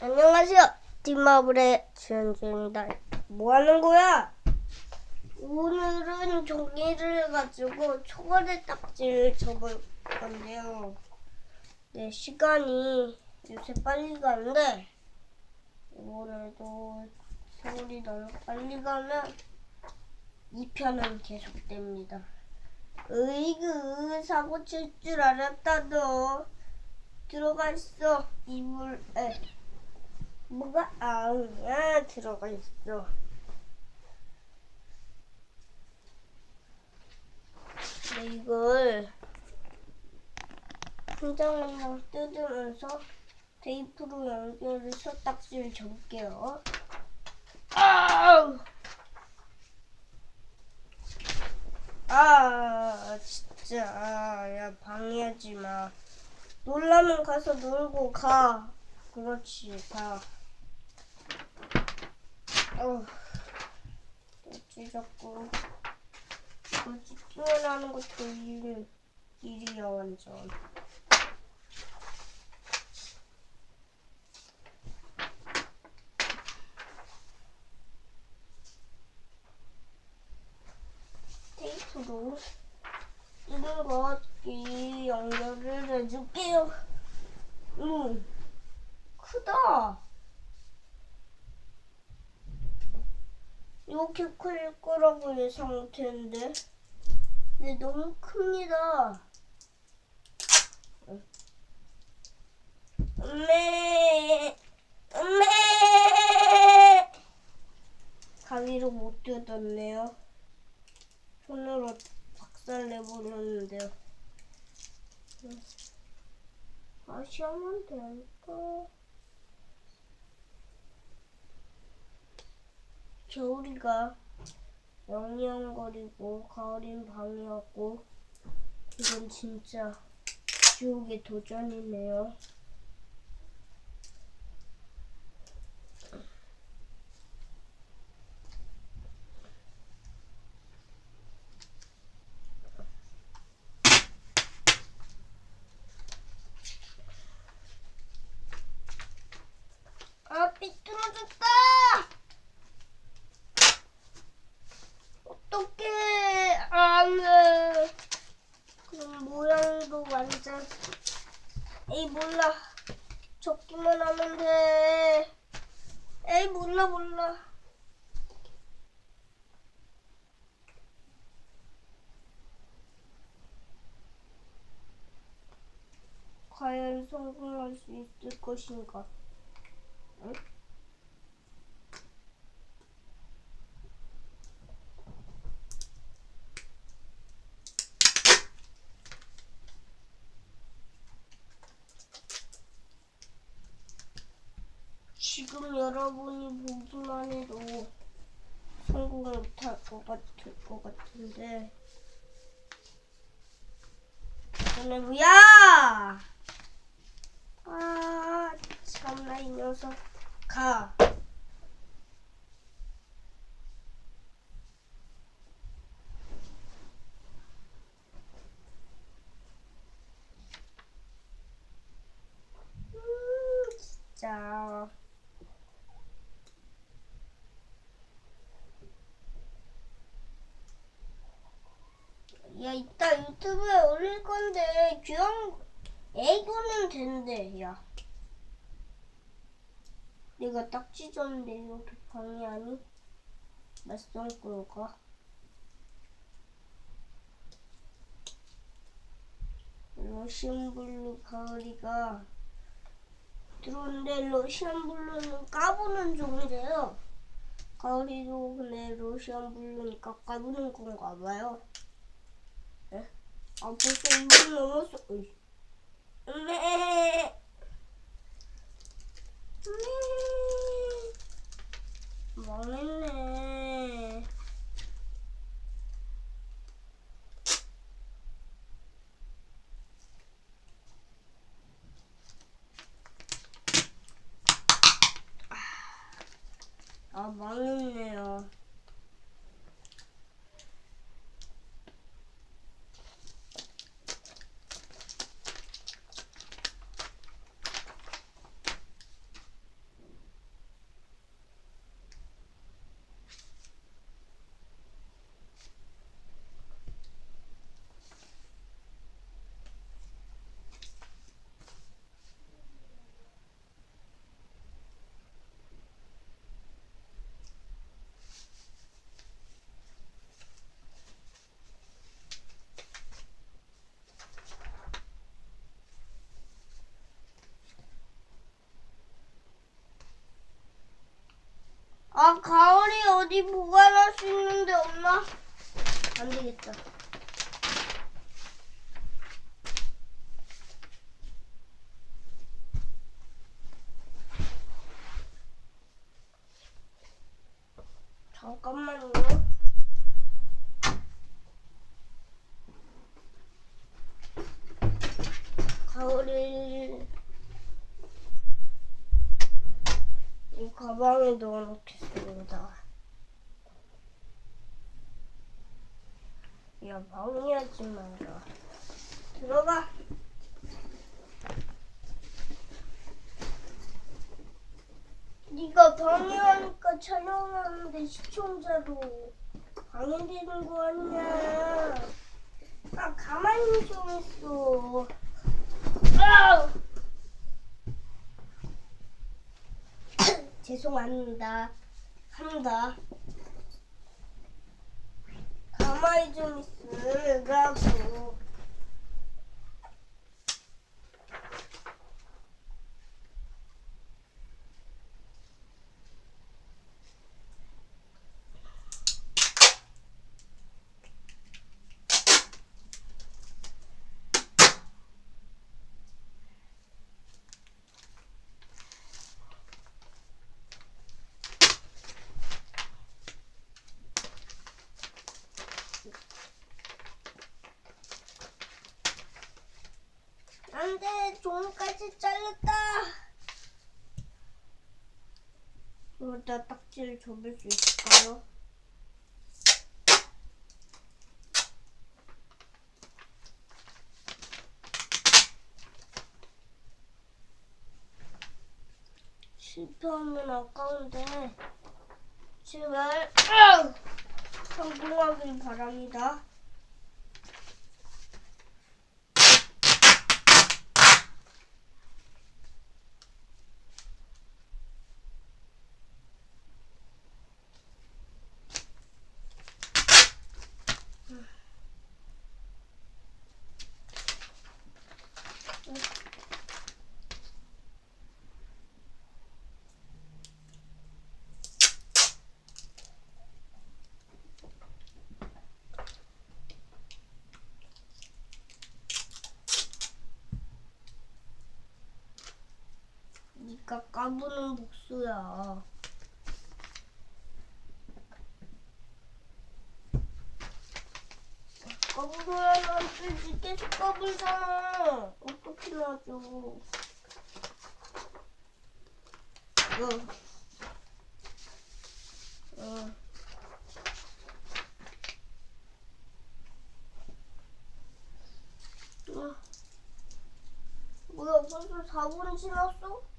안녕하세요. 뒷마블의 주현주입니다. 뭐 하는 거야? 오늘은 종이를 가지고 초콜릿 딱지를 접을 건데요. 네, 시간이 요새 빨리 가는데, 이번에도 세월이 너무 빨리 가면 2편은 계속됩니다. 으이그, 사고 칠 줄 알았다, 너. 들어가 있어, 이불에. 뭐가 아우야 들어가 있어. 네, 이걸 장 뜯으면서 테이프로 연결해서 딱지를 접을게요. 아우! 아, 진짜. 야, 방해하지 마. 놀라면 가서 놀고 가. 그렇지, 가. 또 찢었고. 이거 찢기만 하는 것도 일, 일이야, 완전. 테이프로 이런 거이 연결을 해줄게요. 음, 크다. 이렇게 클 거라고 예상했는데, 근데 너무 큽니다. 엄매, 엄매. 가위로 못 뜯었네요. 손으로 박살 내버렸는데요. 음. 다시 하면 될까? 겨울이가 영영거리고 가을인 방해하고 이건 진짜 지옥의 도전이네요. 아 삐뚤어졌다! 어떡해 안돼 그럼 모양도 완전 에이 몰라. 접기만 하면 돼. 에이 몰라 몰라. 과연 성공할 수 있을 것인가? 응? 지금 여러분이 보기만 해도 성공 못할 것 같을 것 같은데. 오늘 뭐야? 아, 참나 이 녀석 가. 음, 진짜. 야, 이따 올릴 건데, 귀여운, 애교는 된대, 야. 내가 딱 찢었는데, 이렇게 방해하니? 낯선 걸까? 러시안 블루 가을이가 들어오는데, 러시안 블루는 까부는 종이래요. 가을이도 근데 러시안 블루니까 까부는 건가 봐요. 아 벌써 2분 넘었어. 어이. 네. 네. 망했네. 아 망했네요. 아, 가을이 어디 보관할 수 있는데 없나? 안 되겠다. 잠깐만요. 가을이 이 가방에 넣어놓겠습니다. 야, 방해하지 마라. 들어가. 네가 방해하니까 촬영하는데 시청자도 방해되는 거 아니야. 아, 가만히 좀 있어. 아우! 죄송합니다. 합니다. 가만히 좀 있으라고. 안 돼, 종까지 잘렸다. 여기다 딱지를 접을 수 있을까요? 실패하면 아까운데 제발! 성공하길 바랍니다. 네가 까부는 복수야. 까불어야 안 되지. 계속 까불잖아. 어떻게 놔줘. 응. 응. 응. 뭐야, 벌써 4분 지났어?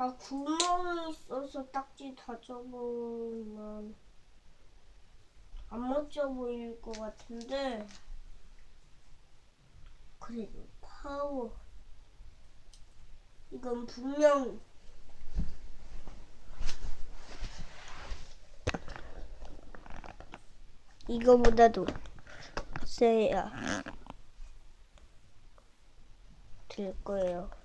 아, 구멍이 있어서 딱지 다 접으면 안 멋져 보일 것 같은데 그래도 파워 이건 분명 이거보다도 세야 될 거예요.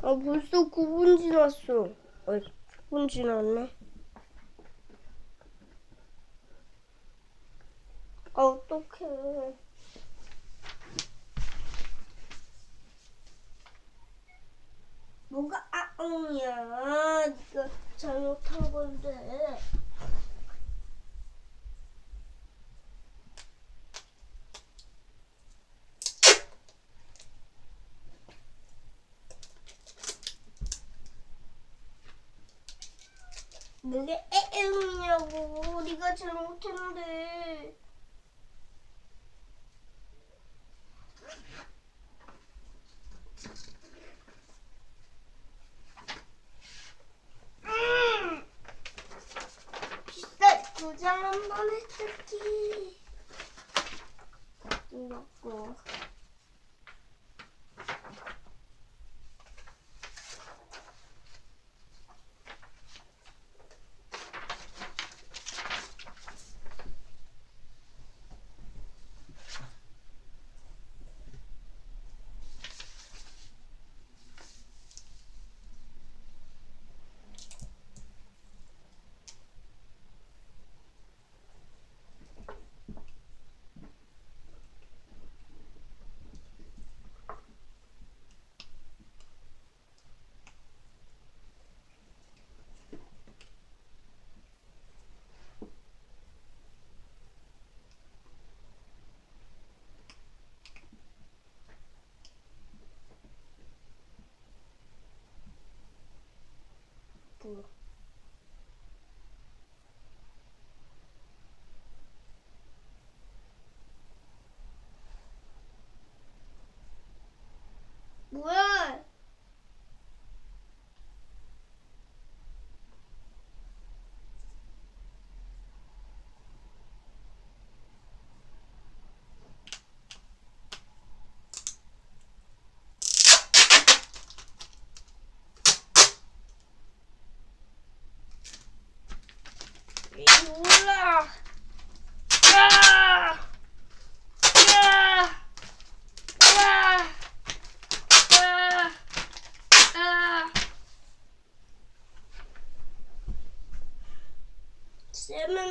아 벌써 9분 지났어. 어, 10분 지났네. 아 어떡해. 뭐가 아웅이야. 네가 잘못한 건데. 그게 에엥이냐고. 네가 잘못했는데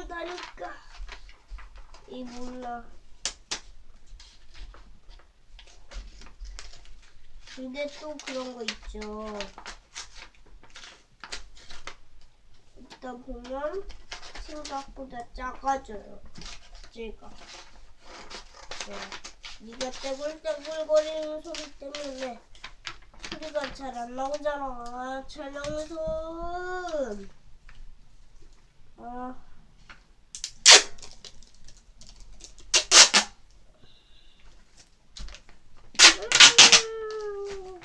쎄맨다니까. 이 몰라. 근데 또 그런 거 있죠. 일단 보면 생각보다 작아져요. 제가. 네. 네가 떼굴떼굴 거리는 소리 때문에 소리가 잘 안 나오잖아. 촬영선. 아. 음.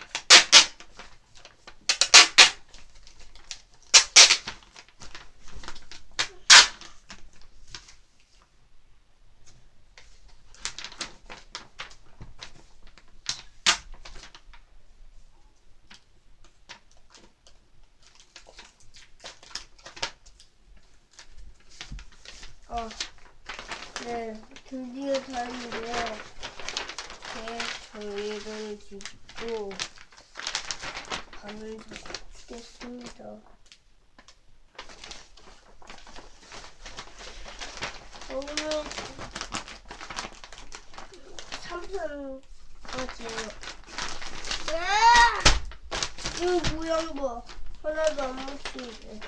어, 네, 드디어 다는데요. 제 저희를 짓고 밤을 잡겠습니다. 오늘 3편까지요. 네! 이 봐. 하나도 안 묻히는데.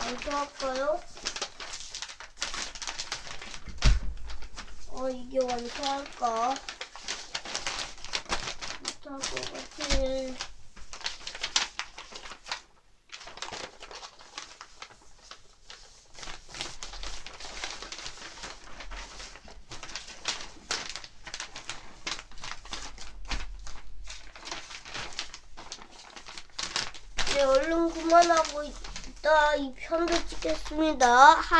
완수할까요? 어, 이게 완수할까? 못할 것 같아. 네, 얼른 그만하고 있다 이 편도 찍겠습니다. 하